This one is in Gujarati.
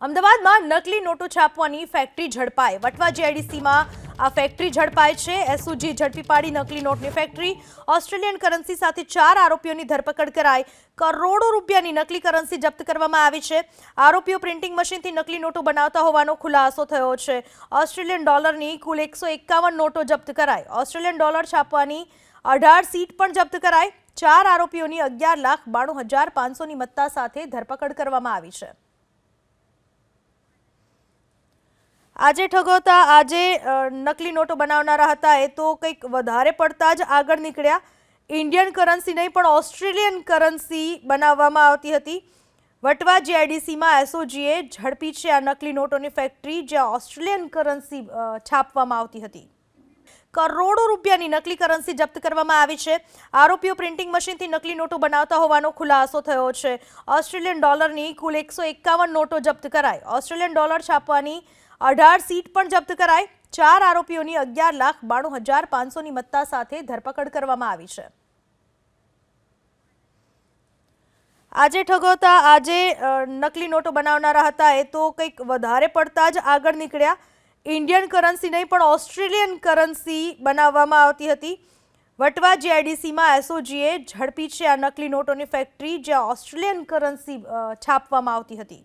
અમદાવાદમાં નકલી નોટો છાપવાની ફેક્ટરી ઝડપાઈ વટવા જીઆઈડીસીમાં આ ફેક્ટરી ઝડપાઈ છે. એસઓજી ઝડપી પાડી નકલી નોટની ફેક્ટરી ઓસ્ટ્રેલિયન કરન્સી સાથે ચાર આરોપીઓની ધરપકડ કરાઈ. કરોડો રૂપિયાની નકલી કરન્સી જપ્ત કરવામાં આવી છે. આરોપીઓ પ્રિન્ટિંગ મશીનથી નકલી નોટો બનાવતા હોવાનો ખુલાસો થયો છે. ઓસ્ટ્રેલિયન ડોલરની કુલ એકસો એકાવન નોટો જપ્ત કરાઈ. ઓસ્ટ્રેલિયન ડોલર છાપવાની અઢાર સીટ પણ જપ્ત કરાઈ. ચાર આરોપીઓની અગિયાર લાખ બાણું હજાર પાંચસોની મત્તા સાથે ધરપકડ કરવામાં આવી છે. આજે ઠગોતા, આજે નકલી નોટો બનાવનારા હતા. એ તો કંઈક વધારે પડતા જ આગળ નીકળ્યા. ઇન્ડિયન કરન્સી નહીં, પણ ઓસ્ટ્રેલિયન કરન્સી બનાવવામાં આવતી હતી. વટવા જીઆઈડીસીમાં એસઓજીએ ઝડપી છે આ નકલી નોટોની ફેક્ટરી, જ્યાં ઓસ્ટ્રેલિયન કરન્સી છાપવામાં આવતી હતી. કરોડો રૂપિયાની નકલી કરન્સી જપ્ત કરવામાં આવી છે. આરોપીઓ પ્રિન્ટિંગ મશીનથી નકલી નોટો બનાવતા હોવાનો ખુલાસો થયો છે. ઓસ્ટ્રેલિયન ડોલરની કુલ એકસો એકાવન નોટો જપ્ત કરાઈ. ઓસ્ટ્રેલિયન ડોલર છાપવાની અઢાર સીટ પણ જપ્ત કરાઈ. ચાર આરોપીઓની અગિયાર લાખ બાણું હજાર પાંચસોની મત્તા સાથે ધરપકડ કરવામાં આવી છે. આજે ઠગોતા, આજે નકલી નોટો બનાવનારા હતા. એ તો કંઈક વધારે પડતા જ આગળ નીકળ્યા. ઇન્ડિયન કરન્સી નહીં, પણ ઓસ્ટ્રેલિયન કરન્સી બનાવવામાં આવતી હતી. વટવા જીઆઈડીસીમાં એસઓજીએ ઝડપી છે આ નકલી નોટોની ફેક્ટરી જ્યાં ઓસ્ટ્રેલિયન કરન્સી છાપવામાં આવતી હતી.